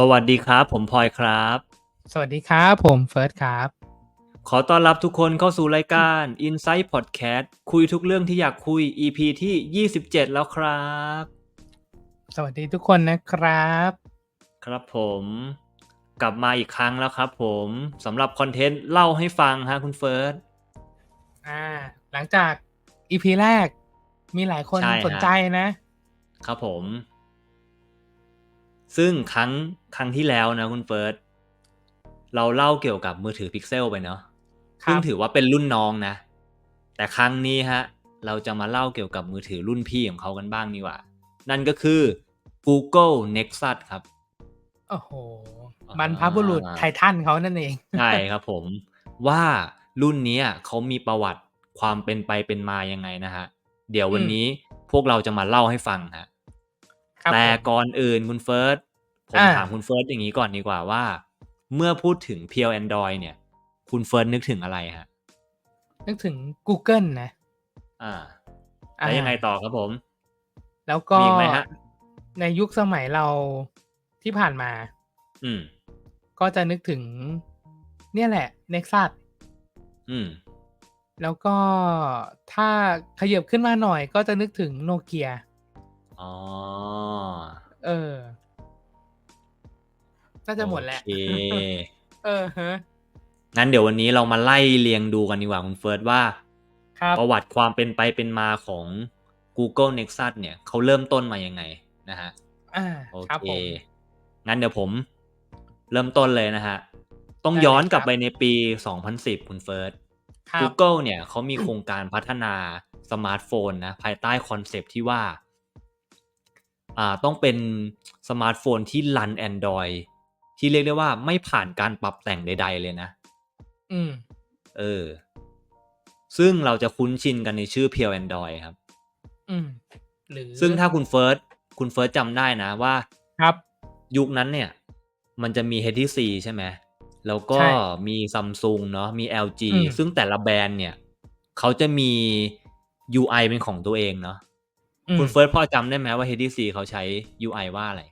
สวัสดีครับ ผมพลอยครับ สวัสดีครับ ผมเฟิร์สครับ ขอต้อนรับทุกคนเข้าสู่รายการ Insight Podcast คุยทุกเรื่องที่อยากคุย EP ที่ 27 แล้วครับ สวัสดีทุกคนนะครับ ครับผมกลับมาอีกครั้งแล้วครับผมสำหรับคอนเทนต์เล่าให้ฟังฮะคุณเฟิร์สอ่า หลังจากอีพีแรกมีหลายคนใช่ฮะ สนใจนะ ครับผม ซึ่งครั้งครั้งที่แล้วนะคุณเฟิร์สเราเล่าเกี่ยวกับมือถือพิกเซลไปเนาะครับซึ่งถือว่าเป็นรุ่นน้องนะ แต่ครั้งนี้ฮะ เราจะมาเล่าเกี่ยวกับมือถือรุ่นพี่ของเขากันบ้างนี่หว่า นั่นก็คือ Google Nexus ครับโอ้โหอ่าบรรพบุรุษไททันเขานั่นเอง ใช่ครับผม ว่ารุ่นเนี้ยเขามีประวัติความเป็นไปเป็นมายังไงนะฮะ เดี๋ยววันอืมนี้พวกเราจะมาเล่าให้ฟังฮะครับ แต่ผมก่อนอื่นคุณเฟิร์สผมอ่าถามคุณเฟิร์สอย่างนี้ก่อนดีกว่าว่า เมื่อพูดถึงเพียว Android เนี่ย คุณเฟิร์สนึกถึงอะไรฮะ นึกถึง Google นะ อ่าอ่าแล้วยังไงต่อครับผม แล้วก็มีอีกไหมฮะในยุคสมัยเราที่ผ่านมา อืม ก็จะนึกถึง เนี่ยแหละ Nexus อืม แล้วก็ถ้าขยับขึ้นมาหน่อยก็จะนึกถึงโนเกีย อ๋อ เออ น่าจะหมดแล้วโอเคเออฮะงั้นเดี๋ยววันนี้เรามาไล่เรียงดูกันดีกว่าคุณเฟิร์สว่า ครับประวัติความเป็นไปเป็นมาของ Google Nexus เนี่ยเขาเริ่มต้นมายังไงนะฮะ อ่าโอครับเค ผม งั้นเดี๋ยวผมเริ่มต้นเลยนะฮะ ต้องได้เลยย้อนกลับครับ ไปในปี 2010 คุณเฟิร์ส ครับ Google เนี่ยเขามีโครงการพัฒนาสมาร์ทโฟนนะ ภายใต้คอนเซปต์ที่ว่า อ่าต้องเป็นสมาร์ทโฟนที่รัน Android ที่เรียกได้ว่าไม่ผ่านการปรับแต่งใด ๆ เลยนะ อืม เออ ซึ่งเราจะคุ้นชินกันในชื่อ Pure Android ครับ อืม หรือซึ่งถ้าคุณเฟิร์สคุณเฟิร์สจำได้นะว่า ครับ ยุคนั้นเนี่ย มันจะมี HTC ใช่ไหมแล้วก็ใช่มี Samsung เนาะมี LG อืม ซึ่งแต่ละแบรนด์เนี่ย เขาจะมี UI เป็นของตัวเองเนาะ อืมคุณเฟิร์สพอจำได้ไหมว่า HTC เขาใช้ UI ว่าอะไร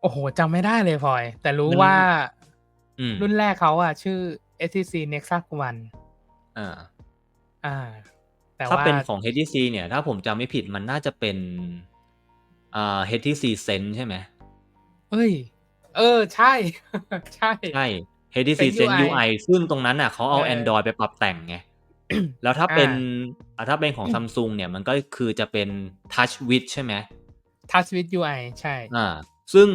โอ้โหจำไม่ได้เลยพลอย แต่รู้มัน ว่าอืม รุ่นแรกเขาอะชื่อ STC Nexus One อ่า อ่า แต่ถ้าว่า เป็นของ HTC เนี่ย ถ้าผมจำไม่ผิดมันน่าจะเป็นอ่า HTC Sense ใช่ไหม เอ้ย เออ ใช่ ใช่ ใช่ HTC เป็น Sense UI UI ซึ่งตรงนั้นน่ะเขาเอา เออ Android ไปปรับแต่งไง แล้วถ้าเป็นอ่าอ่าถ้าเป็นของ Samsung เนี่ยมันก็คือจะเป็น Touch with ใช่ไหม Touch with UI ใช่อ่าซึ่ง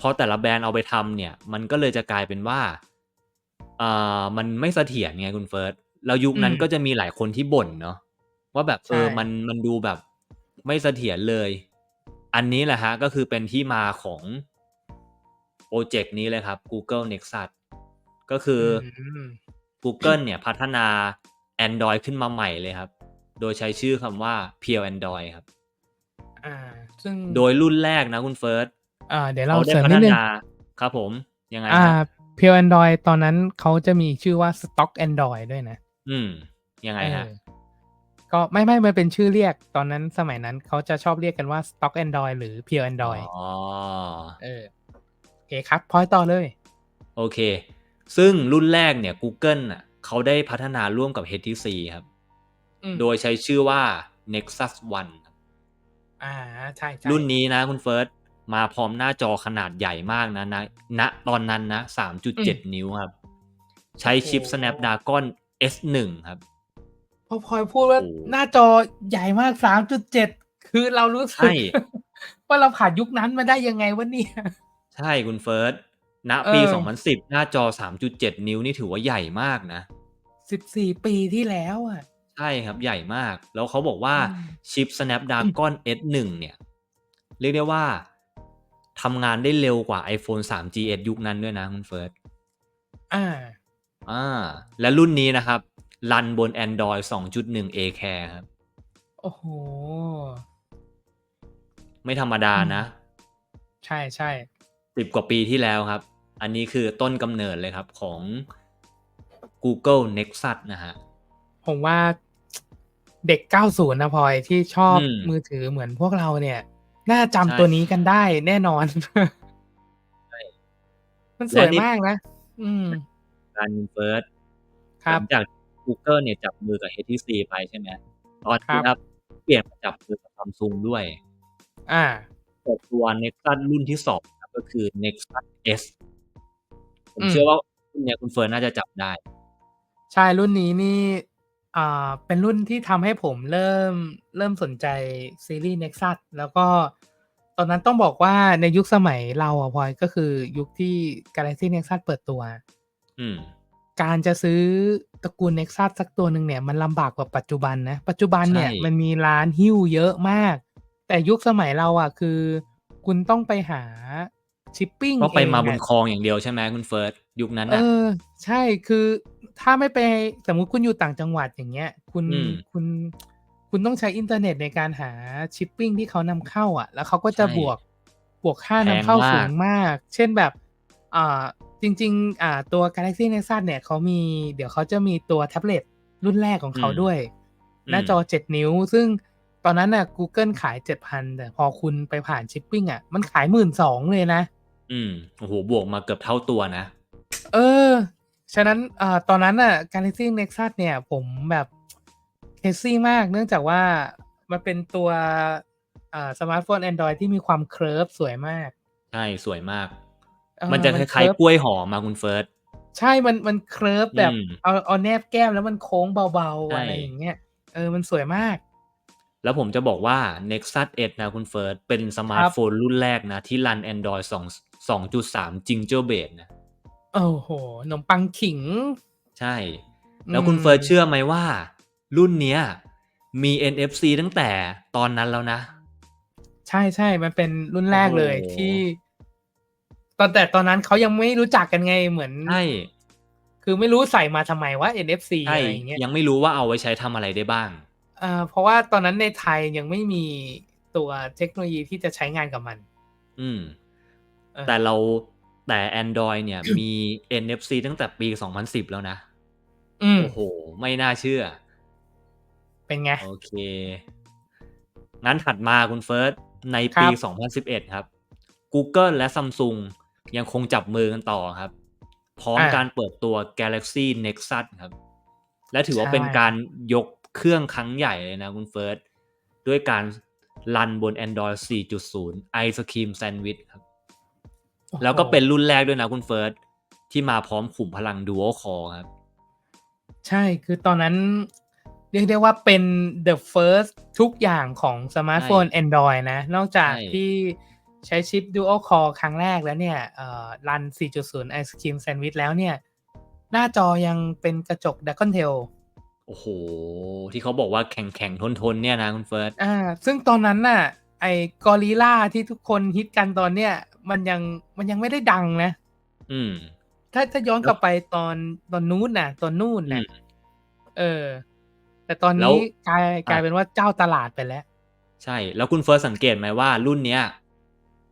พอแต่ละแบรนด์เอาไปทำเนี่ย มันก็เลยจะกลายเป็นว่าอ่ามันไม่เสถียรไงคุณเฟิร์สแล้วยุคนั้นอืมก็จะมีหลายคนที่บ่นเนาะว่าแบบเออใช่มันมันดูแบบไม่เสถียรเลย อันนี้แหละฮะ ก็คือเป็นที่มาของโปรเจกต์นี้เลยครับ Google Nexus ก็คืออม Google เนี่ยพัฒนา Android ขึ้นมาใหม่เลยครับ โดยใช้ชื่อคำว่า Pure Android ครับ อ่า ซึ่งโดยรุ่นแรกนะคุณเฟิร์สอ่าเดี๋ยวเราเขาได้เสริมพันิฒดนึงนาครับผม ยังไงอ่าฮะ Pure Android ตอนนั้นเขาจะมีชื่อว่า Stock Android ด้วยนะ อืม ยังไงฮะเออก็ไม่ไม่มันเป็นชื่อเรียกตอนนั้นสมัยนั้นเขาจะชอบเรียกกันว่า Stock Android หรือ Pure Android อ๋อเออโอเคครับพอยต่อเลย โอเค ซึ่งรุ่นแรกเนี่ย Google อะ เขาได้พัฒนาร่วมกับ HTC ครับอืมโดยใช้ชื่อว่า Nexus One ครับอ่าใช่ใช่รุ่นนี้นะคุณเฟิร์สมาพร้อมหน้าจอขนาดใหญ่มากนะนะณตอนนั้นนะ 3.7 นิ้วครับ ใช้ชิป Snapdragon S1 ครับ พอพลอยพูดว่าโอ้หน้าจอใหญ่มาก 3.7 คือเรารู้สึกใช่ว่าเราผ่านยุคนั้นมาได้ยังไงวะเนี่ย ใช่คุณเฟิร์ส ณปีเออ2010 หน้าจอ 3.7 นิ้วนี่ถือว่าใหญ่มากนะ 14 ปีที่แล้วอะ ใช่ครับใหญ่มาก แล้วเขาบอกว่าอืมชิป Snapdragon S1 เนี่ย เรียกได้ว่าทำงานได้เร็วกว่า iPhone 3GS ยุคนั้นด้วยนะคุณเฟิร์ส อ่า อ่า และรุ่นนี้นะครับ รันบน Android 2.1 A Care ครับ โอ้โห ไม่ธรรมดานะ ใช่ใช่สิบกว่าปีที่แล้วครับ อันนี้คือต้นกำเนิดเลยครับของ Google Nexus นะฮะ ผมว่าเด็ก 90 นะพลอยที่ชอบอืมมือถือเหมือนพวกเราเนี่ย น่าจำใช่ตัวนี้กันได้แน่นอนใช่มันสและวยนี่มากนะ อืมการคุณเฟิร์สคหรัลับงจาก Google เนี่ยจับมือกับ HTC ไปใช่ไหมตอนครันี้บครับเปลี่ยนมาจับมือกับ Samsung ด้วยอาเปิดตัว Nexus รุ่นที่2ครับก็คือ Nexus S ผอืมมเชื่อว่ารุ่นเนี้ยคุณเฟิร์นน่าจะจับได้ ใช่รุ่นนี้นี่อ่าเป็นรุ่นที่ทำให้ผมเริ่มเริ่มสนใจซีรีส์ Nexus แล้วก็ตอนนั้นต้องบอกว่าในยุคสมัยเราอะพลอยก็คือยุคที่ Galaxy Nexus เปิดตัวอืมการจะซื้อตระกูล Nexus สักตัวหนึ่งเนี่ยมันลำบากกว่าปัจจุบันนะ ปัจจุบันใช่เนี่ยมันมีร้านหิ้วเยอะมาก แต่ยุคสมัยเราอะคือ คุณต้องไปหา ชิปปิงต้องเอไปงมาบอะนคลองอย่างเดียวใช่ไหมคุณเฟิร์สยุคนั้นเอน่ะอใช่คือถ้าไม่ไปสมมุติคุณอยู่ต่างจังหวัดอย่างเงี้ย คุณอืมคุณคุณต้องใช้อินเทอร์เน็ตในการหาชิปปิงที่เขานำเข้าอะแล้วเขาก็ใชจะ่บวกบวกค่าแพนำงเข้ามาสูกงมาก เช่นแบบอ่าจริง ๆ อ่าตัว Galaxy Nexus เนี่ยเขามีเดี๋ยวเขาจะมีตัวแท็บเล็ตรุ่นแรกของอืเขามด้วยอืหน้ามจอ 7 นิ้ว ซึ่งตอนนั้นน่ะ Google ขาย 7,000 แต่พอคุณไปผ่านชิปปิงอะมันขาย12,000เลยนะ อืม โอ้โฮบวกมาเกือบเท่าตัวนะ เออ ฉะนั้นอ่าตอนนั้นน่ะ Galaxy Nexus เนี่ย ผมแบบ crazy มากเนื่องจากว่ามันเป็นตัวอ่าสมาร์ตโฟนแอนดรอยที่มีความเคลิร์ฟสวยมาก ใช่ สวยมาก เออมันจะมัคนเคล้ายลิร์ฟๆกล้วยหอมอะคุณเฟิร์ส ใช่ มัน มันเคลิร์ฟอืแบบม เอา เอาแนบแก้มแล้วมันโค้งเบาใชๆ่อะไรอย่างเงี้ย เออ มันสวยมาก แล้วผมจะบอกว่า Nexus S นะคุณเฟิร์ส เป็นสคมารัร์ตบโฟนรุ่นแรกนะ ที่รัน Android 2 2.3 Gingerbread นะโอ้โฮขนมปังขิง ใช่อืแล้วคุณเฟิร์สเชื่มอไหมว่า รุ่นเนี้ย มี NFC ตั้งแต่ตอนนั้นแล้วนะ ใช่ๆมันเป็นรุ่นโอ้แรโฮกเลยที่ตอนแต่ตอนนั้นเขายังไม่รู้จักกันไงเหมือนใช่คือไม่รู้ใส่มาทำไมวะ NFC ใช่อะไรอย่างเงี้ยยังไม่รู้ว่าเอาไว้ใช้ทำอะไรได้บ้างเอ่อเพราะว่าตอนนั้นในไทยยังไม่มีตัวเทคโนโลยีที่จะใช้งานกับมัน อืมเออ แต่เราแต่แอนดรอยเนี่ยมี NFC ตั้งแต่ปี 2010 แล้วนะอืมโอ้โฮไม่น่าเชื่อ เป็นไง?โอเค งั้นถัดมาคุณเฟิร์ส ในคปีรับ2011 ครับ Google และ Samsung ยังคงจับมือกันต่อครับ พร้อมอาการเปิดตัว Galaxy Nexus ครับ และถือใชว่าเป็น่การยกเครื่องครั้งใหญ่เลยนะคุณเฟิร์ส ด้วยการรันบน Android 4.0 Ice Cream Sandwich ครับโอ้ แล้โฮวก็เป็นรุ่นแรกด้วยนะคุณเฟิร์สที่มาพร้อมขุมพลัง Dual Core ครับ ใช่คือตอนนั้นเรียกได้ว่าเป็น the first ทุกอย่างของสมาร์ตใช่โฟนแอนดรอยนะ นอกจากใช่ที่ใช้ชิป Dual Core ครั้งแรกแล้วเนี่ยเอ่อรัน 4.0 Ice Cream Sandwich แล้วเนี่ย หน้าจอยังเป็นกระจก Dragon Tail โอ้โฮที่เขาบอกว่าแข็งๆทนๆเนี่ยนะคุณเฟิร์สอาซึ่งตอนนั้นน่ะ ไอ้ Gorilla ที่ทุกคนฮิตกันตอนเนี้ย มันยังมันยังไม่ได้ดังนะ อืม ถ้าถ้าย้อนแล้กลัวบไปตอนตอนนู้นน่ะ ตอนนู่นอืน่ะมเออ แต่ตอนแล้นี้วกลายกอาลายเป็นว่าเจ้าตลาดไปแล้ว ใช่ แล้วคุณเฟิร์สสังเกตไหมว่ารุ่นเนี้ย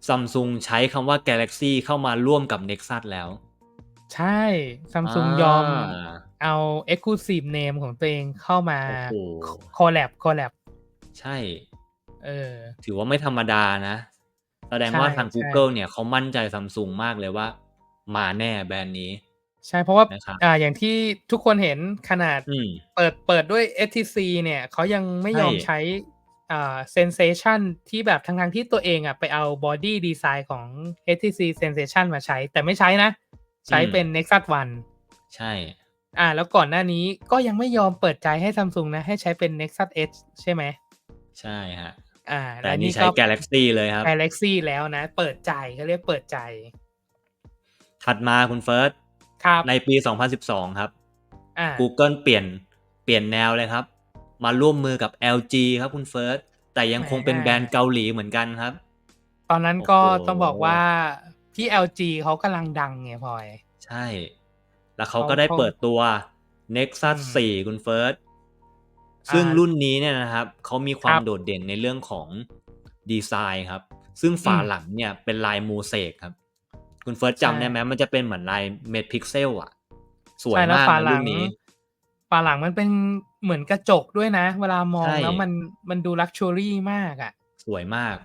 Samsung ใช้คำว่า Galaxy เข้ามาร่วมกับ Nexus แล้ว ใช่อา Samsung ยอมเอา Exclusive Name ของตัวเองเข้ามาโอ้โฮค Collab Collab ใช่ เออ ถือว่าไม่ธรรมดานะ แสดงใช่ว่าทางๆ Google เนี่ยเขามั่นใจ Samsung มากเลยว่า มาแน่แบรนด์นี้ ใช่เพราะว่านะครับอ่าอย่างที่ทุกคนเห็นขนาดอืมเปิดเปิดด้วย HTC เนี่ยเขายังไม่ใช่ยอมใช้อ่า Sensation ที่แบบทั้งๆที่ตัวเองอะไปเอาบอดีดีไซน์ของ HTC Sensation มาใช้ แต่ไม่ใช้นะ ใช้อืมเป็น Nexus One ใช่อาแล้วก่อนหน้านี้ก็ยังไม่ยอมเปิดใจให้ Samsung นะ ให้ใช้เป็น Nexus Edge ใช่ไหม?ใช่ครับ อาแต่แล้วนี่นี่ใช้ก็ Galaxy เลยครับ Galaxy แล้วนะ เปิดใจเขาเรียกเปิดใจ ถัดมาคุณเฟิร์สครับในปี 2012 ครับอา Google เปลี่ยนเปลี่ยนแนวเลยครับ มาร่วมมือกับ LG ครับคุณเฟิร์สแต่ยังแหมคงเป็นแบรนด์เกาหลีเหมือนกันครับ ตอนนั้นโอ้ก็โฮต้องบอกว่าที่ LG เขากำลังดังไงพลอย ใช่ แล้วเขาเขาก็ได้เขาเปิดตัว Nexus อืม4คุณเฟิร์สอา ซึ่งรุ่นนี้เนี่ยนะครับเขามีควาคมรับโดดเด่นในเรื่องของดีไซน์ครับ ซึ่งอืฝามหลังเนี่ยเป็นลาย Mosaic ครับ คุณเฟิร์สใช่จำได้ไหมมันจะเป็นเหมือนลาย Red Pixel อะสวใช่ยแล้วมากฝานะหลัรุ่นงนี้ฝาหลังมันเป็นเหมือนกระจกด้วยนะ เวลามอใชง่แล้วมันมันดู Luxury มากอะสวยมาก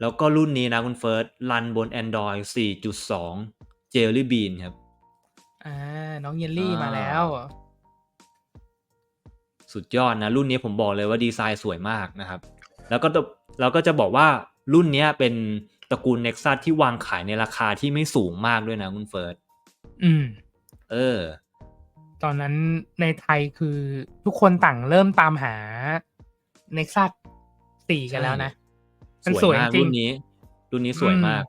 แล้วก็รุ่นนี้นะคุณเฟิร์สรันบน Android 4.2 Jelly Bean ครับ อ่า น้องเยลลี่อ่ามมาแล้ว สุดยอดนะ รุ่นนี้ผมบอกเลยว่าดีไซน์สวยมากนะครับ แล้วก็จะเราก็จะบอกว่ารุ่นเนี้ยเป็นตระกูล Nexus ที่วางขายในราคาที่ไม่สูงมากด้วยนะคุณเฟิร์สอืม เออ ตอนนั้นในไทยคือทุกคนต่างเริ่มตามหา Nexus 4กันแล้วนะ มันสสววยยมากจริงรุ่นนี้ รุ่นนี้สวยอืมมาก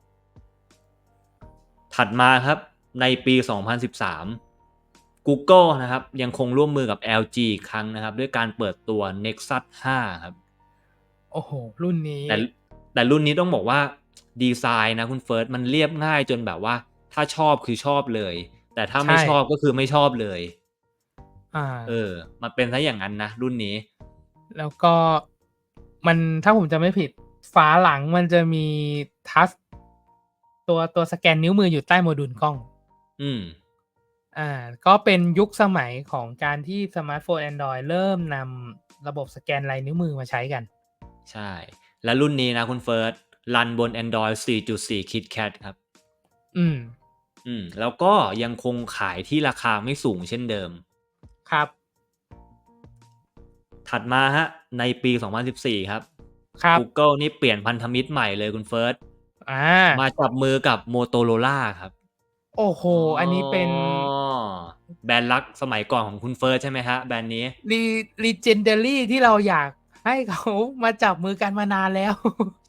ถัดมาครับ ในปี 2013 Google นะครับยังคงร่วมมือกับ LG อีกครั้งนะครับ ด้วยการเปิดตัว Nexus 5 ครับ โอ้โห รุ่นนี้ แต่แต่รุ่นนี้ต้องบอกว่าดีไซน์นะคุณเฟิร์สมันเรียบง่ายจนแบบว่า ถ้าชอบคือชอบเลย แต่ถ้าไม่ใช่ชอบก็คือไม่ชอบเลยอ่าเออ มันเป็นซะอย่างนั้นนะ รุ่นนี้ แล้วก็มันถ้าผมจะไม่ผิดฝาหลังมันจะมีทัชตัวตัวสแกนนิ้วมืออยู่ใต้โมดูลกล้อง อืม อ่าก็เป็นยุคสมัยของการที่สมาร์ทโฟน Android เริ่มนำระบบสแกนลายนิ้วมือมาใช้กัน ใช่ และรุ่นนี้นะคุณเฟิร์สรันบน Android 4.4 KitKat ครับ อืม อืม แล้วก็ยังคงขายที่ราคาไม่สูงเช่นเดิม ครับ ถัดมาฮะ ในปี 2014 ครับครับ Google นี่เปลี่ยนพันธมิตรใหม่เลยคุณเฟิร์สอ่ามาจับมือกับ Motorola ครับ โอ้โห อันนี้เป็นอ๋อ แบรนด์ลักสมัยก่อนของคุณเฟิร์สใช่ไหมฮะแบรนด์นี้รีรีเจนเดอรี่ที่เราอยากให้เขามาจับมือกันมานานแล้ว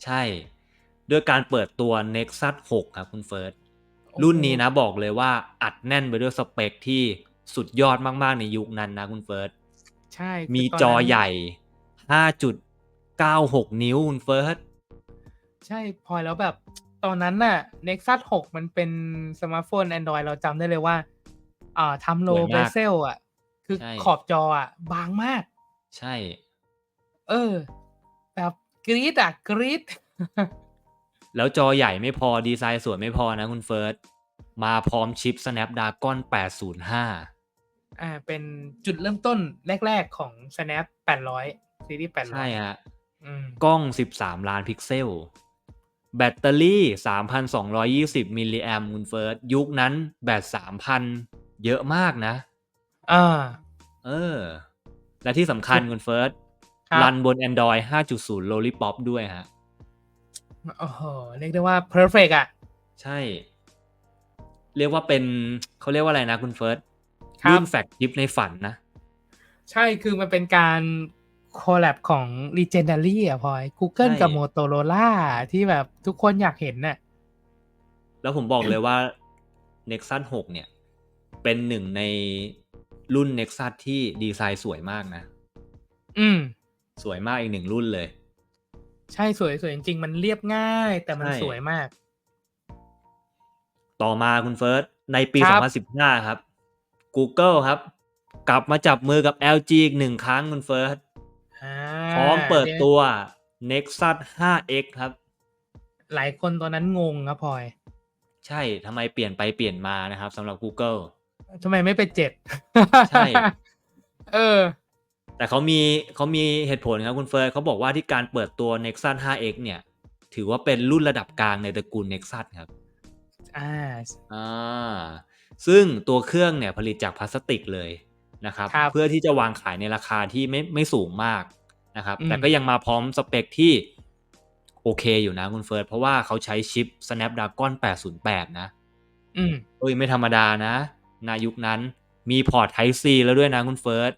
ใช่ ด้วยการเปิดตัว Nexus 6 ครับคุณเฟิร์สโอ้โหรุ่นนี้นะบอกเลยว่าอัดแน่นไปด้วยสเปคที่สุดยอดมาก ๆ ในยุคนั้นนะคุณเฟิร์สใช่คืมีตนจอนั้นใหญ่ 5.96 นิ้วคุณเฟิร์สใช่พอแล้วแบบตอนนั้นน่ะ Nexus 6 มันเป็นสมาร์ทโฟน Android เราจำได้เลยว่า อ่าทำโลสวยเบมาก เซลอะ คือใช่ ขอบจออะ บางมาก ใช่ เออ แบบกรีดอะกรีดแล้วจอใหญ่ไม่พอดีไซน์สวยไม่พอนะคุณเฟิร์ส มาพร้อมชิป Snapdragon 805 อ่า เป็นจุดเริ่มต้นแรก ๆ ของ Snap 800 ซีรีส์800ใช่ฮะ อืม กล้อง 13 ล้านพิกเซล แบตเตอรี่ 3,220 มิลลิแอมคุณเฟิร์ส ยุคนั้นแบต3,000 เยอะมากนะ อ่า เออ และที่สำคัญคุณเฟิร์สครับ รันบน Android 5.0 Lollipop ด้วยฮะ โอ้โหเรียกได้ว่า perfect อะ ใช่ เรียกว่าเป็นเขาเรียกว่าอะไรนะคุณเฟิร์สครับ รุ่นแฟกชิปในฝันนะ ใช่คือมันเป็นการคอลแลบของ Legendary อะพลอย Google ใช่ กับ Motorola ที่แบบทุกคนอยากเห็นน่ะ แล้วผมบอกเลยว่า Nexus 6 เนี่ย เป็นหนึ่งในรุ่น Nexus ที่ดีไซน์สวยมากนะ อืม สวยมากอีกหนึ่งรุ่นเลย ใช่สวยสวยจริงๆ มันเรียบง่าย แต่มันใช่ สวยมาก ต่อมาคุณเฟิร์สในปี ครับ 2015 ครับ Google ครับ กลับมาจับมือกับ LG อีกหนึ่งครั้งคุณเฟิร์สอ่าพร้อมเปิดตัว Nexus 5X ครับ หลายคนตอนนั้นงงครับพลอย ใช่ทำไมเปลี่ยนไปเปลี่ยนมานะครับสำหรับ Google ทำไมไม่เป็นเจ็ดใช่ เออ แต่เขามีเขามีเหตุผลครับคุณเฟิร์สเขาบอกว่าที่การเปิดตัว Nexus 5X เนี่ย ถือว่าเป็นรุ่นระดับกลางในตระกูล Nexus ครับ อ่า อ่า ซึ่งตัวเครื่องเนี่ยผลิตจากพลาสติกเลยนะครับครับเพื่อที่จะวางขายในราคาที่ไม่ไม่สูงมากนะครับอืมแต่ก็ยังมาพร้อมสเปคที่โอเคอยู่นะคุณเฟิร์สเพราะว่าเขาใช้ชิป Snapdragon 808 นะ อืมเอ้ยไม่ธรรมดานะ ในยุคนั้น มีพอร์ต Type C แล้วด้วยนะคุณเฟิร์ส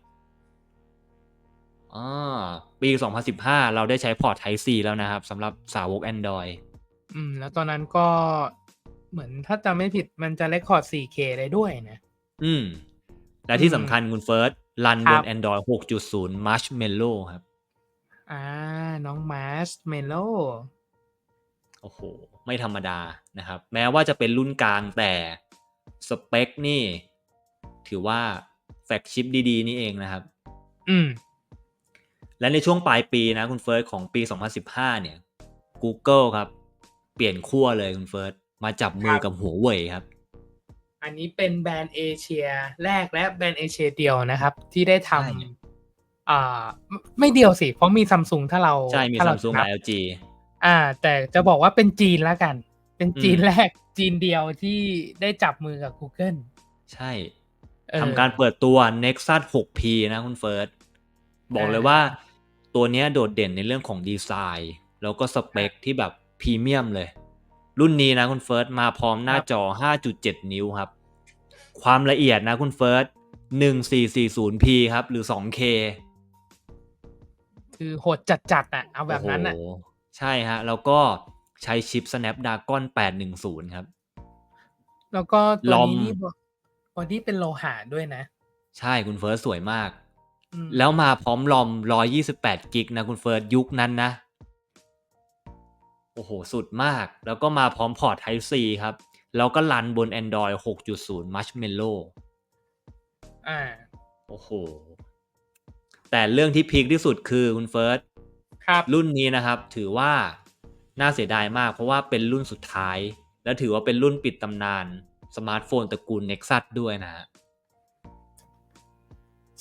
อ่าปี 2015 เราได้ใช้พอร์ต Type C แล้วนะครับสำหรับสาวก Android อืม แล้วตอนนั้นก็เหมือนถ้าจำไม่ผิดมันจะเรคคอร์ด 4K ได้ด้วยนะ อืม และที่อืมสำคัญคุณเฟิร์สรันครับน Android 6.0 Marshmallow ครับ อ่า น้องมาร์ชเมโลโอ้โห ไม่ธรรมดานะครับ แม้ว่าจะเป็นรุ่นกลางแต่ สเปคนี่ ถือว่าแฟกชิปดีๆ นี่เองนะครับ อืม และในช่วงปลายปีนะคุณเฟิร์สของปี 2015 เนี่ย Google ครับ เปลี่ยนขั้วเลยคุณเฟิร์สมาจับมือกับหัวเว่ยครับ อันนี้เป็นแบรนด์เอเชียแรกและแบรนด์เอเชียเดียวนะครับ ที่ได้ทใช่ำอ่าไม่ไม่เดียวสิ เพราะมีซัมซุงถ้าเราใช่ มีถ้าเรา Samsung นักับบ LG อ่า แต่จะบอกว่าเป็นจีนแล้วกัน เป็นจีนอืมแรกจีนเดียวที่ได้จับมือกับ Google ใช่เออทำการเปิดตัว Nexus 6P นะคุณเฟิร์ส บอกเลยอ่าว่าตัวเนี้ยโดดเด่นในเรื่องของดีไซน์ แล้วก็สเปคที่แบบพรีเมียมเลย รุ่นนี้นะคุณเฟิร์ส มาพร้อมหน้าจอ 5.7 นิ้วครับ ความละเอียดนะคุณเฟิร์ส 1440p ครับ หรือ 2K คือโหดจัดๆอะ เอาแบบนั้นอะโอ้โหใช่ฮะ แล้วก็ ใช้ชิป Snapdragon 810 ครับ แล้วก็ตัวลอมนี้นี่บอดี้เป็นโลหะด้วยนะ ใช่คุณเฟิร์สสวยมากอืมแล้วมาพร้อมรอม 128 กิกนะคุณเฟิร์สยุคนั้นนะ โอ้โห สุดมาก แล้วก็มาพร้อมพอร์ต Type C ครับ แล้วก็รันบน Android 6.0 Marshmallow อ่า โอ้โห แต่เรื่องที่พีคที่สุดคือคุณเฟิร์สครับ รุ่นนี้นะครับ ถือว่า น่าเสียดายมากเพราะว่าเป็นรุ่นสุดท้าย และถือว่าเป็นรุ่นปิดตำนานสมาร์ทโฟนตระกูล Nexus ด้วยนะฮะ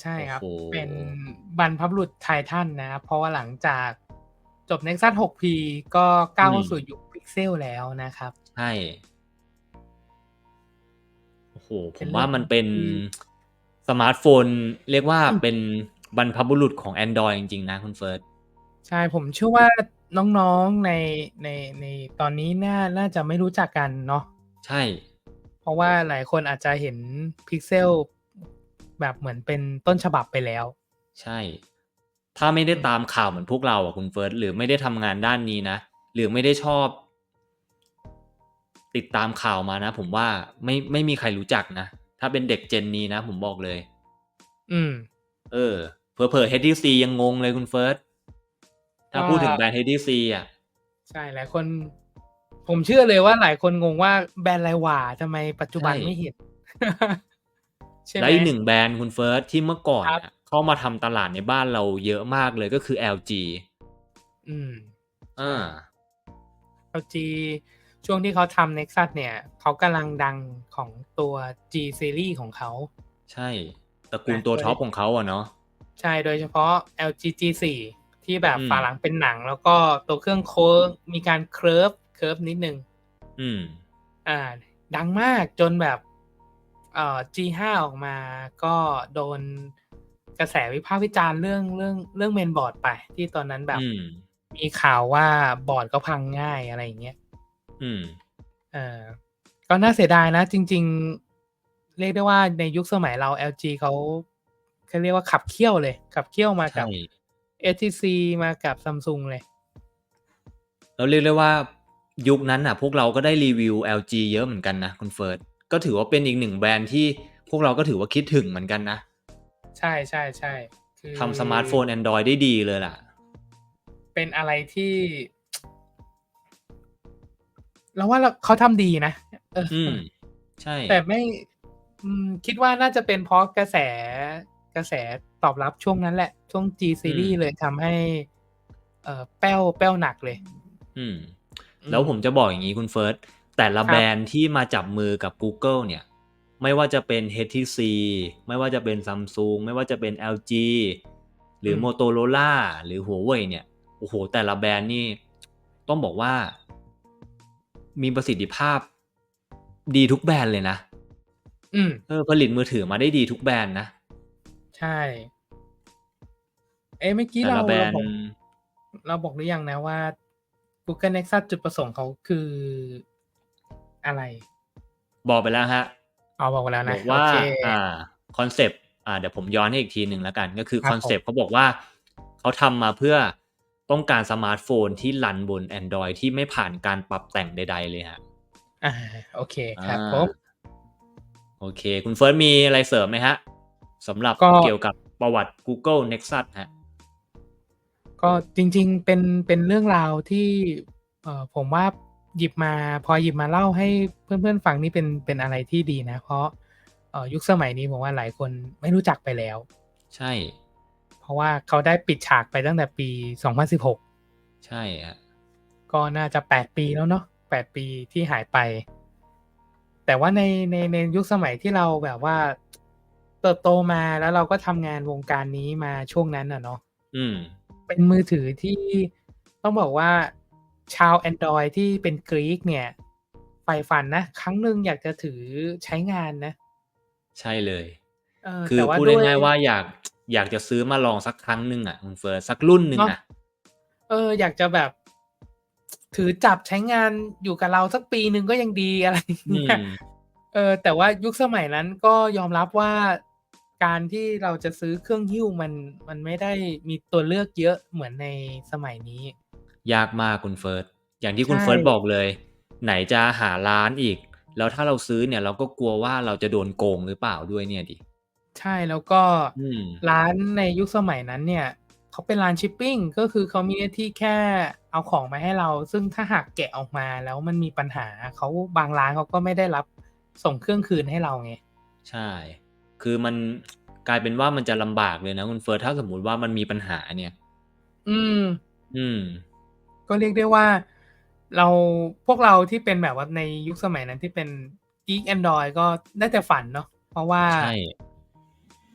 ใช่ครับโอ้โหเป็นบรรพบุรุษไททันนะครับเพราะว่าหลังจากจบ Nexus 6P ก็ก้าวเข้าสู่ยุคพิกเซลแล้วนะครับ ใช่โอ้โหผเป็นมเรื่องว่ามันเป็นที่สมาร์ทโฟน เรียกว่าเป็นบรรพบุรุษของ Android จริง ๆ นะคุณเฟิร์ส ใช่ผมเชื่อว่า น้องๆในในในตอนนี้น่าน่าจะไม่รู้จักกันเนาะใช่ เพราะว่าหลายคนอาจจะเห็นพิกเซลแบบเหมือนเป็นต้นฉบับไปแล้ว ใช่ ถ้าไม่ได้ตามข่าวเหมือนพวกเราอะคุณเฟิร์สหรือไม่ได้ทำงานด้านนี้นะ หรือไม่ได้ชอบ ติดตามข่าวมานะ ผมว่าไม่ไม่มีใครรู้จักนะ ถ้าเป็นเด็กเจนนี้นะ ผมบอกเลย อืม เออเผลอๆ HTC ยังงงเลยคุณเฟิร์ส ถ้าว่าพูดถึงแบรนด์ HTC อะ ใช่หลายคน ผมเชื่อเลยว่าหลายคนงงว่าแบรนด์อะไรหว่าทำไมปัจจุบันใช่ไม่เห็นใช่ไหมและอีกหนึ่งแบรนด์คุณเฟิร์สที่เมื่อก่อนครับอะเข้ามาทำตลาดในบ้านเราเยอะมากเลยก็คือ LG อืมอ่า LG ช่วงที่เขาทำ Nexus เนี่ย เขากำลังดังของตัว G series ของเขา ใช่ตระกูลนะตัวโดยท็อปของเขาอะเนาะใช่โดยเฉพาะ LG G4 ที่แบบอืมฝาหลังเป็นหนัง แล้วก็ตัวเครื่องโค้งมีการเคิร์ฟเคิร์ฟนิดนึงอืม อ่า ดังมากจนแบบเอ่อ G5 ออกมาก็โดนกระแสวิพากษ์วิจารณ์เรื่องเรื่องเรื่องเมนบอร์ดไป ที่ตอนนั้นแบบอืมมีข่าวว่าบอร์ดก็พังง่ายอะไรอย่างเงี้ย อืม เออก็น่าเสียดายนะ จริง ๆ เรียกได้ว่าในยุคสมัยเรา LG เขาเขาเรียกว่าขับเคี่ยวเลย ขับเคี่ยวมากับใช่ HTC มากับซัมซุงเลยแล้วเรียกได้ว่ายุคนั้นอะ พวกเราก็ได้รีวิว LG เยอะเหมือนกันนะคุณเฟิร์สก็ถือว่าเป็นอีกหนึ่งแบรนด์ที่พวกเราก็ถือว่าคิดถึงเหมือนกันนะ ใช่ใช่ใช่คือทำสมาร์ทโฟน Android ได้ดีเลยล่ะ เป็นอะไรที่เราว่าเราเขาทำดีนะเออออืม ใช่ แต่ไม่อืมคิดว่าน่าจะเป็นเพราะกระแส กระแสตอบรับช่วงนั้นแหละ ช่วง G series เลยทำให้ เอ่อแป้วแป้วหนักเลย อืม แล้วผมจะบอกอย่างนี้คุณเฟิร์ส แต่ละครับแบรนด์ที่มาจับมือกับ Google เนี่ย ไม่ว่าจะเป็น HTC ไม่ว่าจะเป็น Samsung ไม่ว่าจะเป็น LG หรือ Motorola หรือ Huawei เนี่ย โอ้โห แต่ละแบรนด์นี่ ต้องบอกว่า มีประสิทธิภาพดีทุกแบรนด์เลยนะ อืม เออ ผลิตมือถือมาได้ดีทุกแบรนด์นะ ใช่ เอ้เมื่อกี้แต่เราละแบรเรานบอกด์เราบอกหรือยังนะว่า Google Nexus จุดประสงค์เขาคืออะไรบอกไปแล้วฮะ เอาบอกไปแล้วบนะอกว่าโอเค อ่าคอนเซปต์อ่าเดี๋ยวผมย้อนให้อีกทีหนึ่งแล้วกัน ก็คือครับ คอนเซปต์เขาบอกว่าเขาทำมาเพื่อต้องการสมาร์ทโฟนที่รันบน Android ที่ไม่ผ่านการปรับแต่งใด ๆ เลยฮะ อ่าโอเคครับอ่า ผมโอเค คุณเฟิร์สมีอะไรเสริมไหมฮะ สำหรับก็เกี่ยวกับประวัติ Google Nexus ฮะก็จริงๆเป็นเป็นเรื่องราวที่เอ่อผมว่าหยิบมาพอหยิบมาเล่าให้เพื่อนๆฟังนี่เป็นเป็นอะไรที่ดีนะ เพราะเอ่อยุคสมัยนี้ผมว่าหลายคนไม่รู้จักไปแล้ว ใช่ เพราะว่าเขาได้ปิดฉากไปตั้งแต่ปี 2016 ใช่ฮะก็น่าจะ 8 ปีแล้วเนาะ8 ปีที่หายไป แต่ว่าในในในยุคสมัยที่เราแบบว่า เติบโตมาแล้วเราก็ทำงานวงการนี้มาช่วงนั้นน่ะเนาะอืม เป็นมือถือที่ต้องบอกว่าชาว Android ที่เป็นกรีกเนี่ยใฝ่ฝันนะ ครั้งหนึ่งอยากจะถือใช้งานนะ ใช่เลยเออคือแต่ว่าพูดด้วยง่ายๆว่าอยากอยากจะซื้อมาลองสักครั้งหนึ่งอะคุณเฟิร์สสักรุ่นหนึ่งเนาะอะ เออ อยากจะแบบ ถือจับใช้งานอยู่กับเราสักปีหนึ่งก็ยังดีอะไรอย่างอืเงี้ยมเออ แต่ว่ายุคสมัยนั้นก็ยอมรับว่า การที่เราจะซื้อเครื่องหิ้วมันมันไม่ได้มีตัวเลือกเยอะเหมือนในสมัยนี้ ยากมากคุณเฟิร์สอย่างที่คุณใช่ เฟิร์สบอกเลย ไหนจะหาร้านอีก แล้วถ้าเราซื้อเนี่ยเราก็กลัวว่าเราจะโดนโกงหรือเปล่าด้วยเนี่ยดิใช่แล้วก็อืม ร้านในยุคสมัยนั้นเนี่ยเขาเป็นร้านชิปปิ้งก็คือเขามีหน้าที่แค่เอาของมาให้เรา ซึ่งถ้าหากแกะออกมาแล้วมันมีปัญหาเขาบางร้านเขาก็ไม่ได้รับส่งเครื่องคืนให้เราไง ใช่ คือมันกลายเป็นว่ามันจะลำบากเลยนะคุณเฟิร์สถ้าสมมุติว่ามันมีปัญหาเนี่ย อืม อืม ก็เรียกได้ว่า เราพวกเราที่เป็นแบบว่าในยุคสมัยนั้นที่เป็น Geek Android ก็ได้แต่ฝันเนาะเพราะว่า ใช่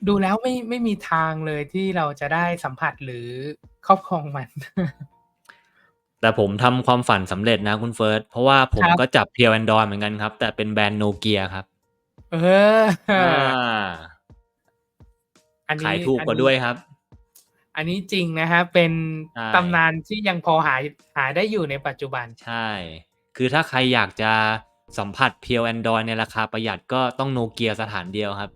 ดูแล้วไม่ไม่มีทางเลยที่เราจะได้สัมผัสหรือครอบครองมัน แต่ผมทำความฝันสำเร็จนะคุณเฟิร์สเพราะว่าผมครับ ก็จับเพียวแอนดรอยเหมือนกันครับ แต่เป็นแบรนด์โนเกียครับ เออออ่าอันนี้ขายถูกกว่าอันนี้ด้วยครับ อันนี้จริงนะฮะเป็นใช่ตำนานที่ยังพอหาหาได้อยู่ในปัจจุบันใช่ คือถ้าใครอยากจะสัมผัสเพียวแอนดรอยในราคาประหยัดก็ต้องโนเกียสถานเดียวครับ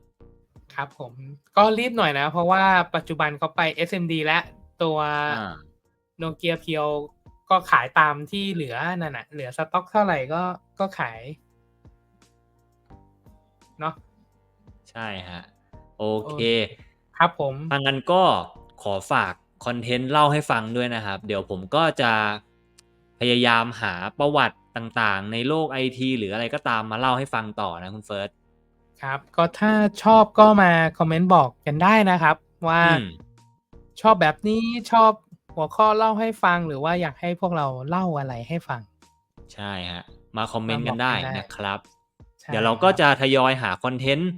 ครับผมก็รีบหน่อยนะ เพราะว่าปัจจุบันเขาไป SMD และตัวอ่าโนเกียเพียวก็ขายตามที่เหลือนั่นน่ะเหลือสต็อกเท่าไหร่ก็ก็ขาย เนาะใช่ฮะ โอเค ครับผมถ้างั้นก็ขอฝากคอนเทนต์เล่าให้ฟังด้วยนะครับ เดี๋ยวผมก็จะพยายามหาประวัติต่างๆ ในโลกไอทีหรืออะไรก็ตามมาเล่าให้ฟังต่อนะคุณเฟิร์สครับ ก็ถ้าชอบก็มาคอมเมนต์บอกกันได้นะครับ ว่าอืมชอบแบบนี้ชอบหัวข้อเล่าให้ฟังหรือว่าอยากให้พวกเราเล่าอะไรให้ฟัง ใช่ฮะ มาคอมเมนต์กันได้มาบอกกันได้นะครับใช่ เดี๋ยวเราก็จะทยอยหาคอนเทนต์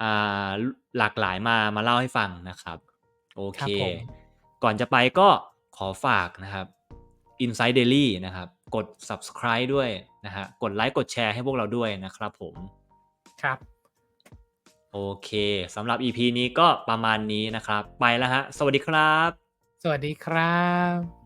อ่าหลากหลายมามาเล่าให้ฟังนะครับ โอครัเคบผมก่อนจะไปก็ขอฝากนะครับ Inside Daily นะครับ กด subscribe ด้วยนะฮะกดไลค์กดแชร์ให้พวกเราด้วยนะครับผมครับโอเคสำหรับ EP นี้ก็ประมาณนี้นะครับ ไปแล้วฮะ สวัสดีครับ สวัสดีครับ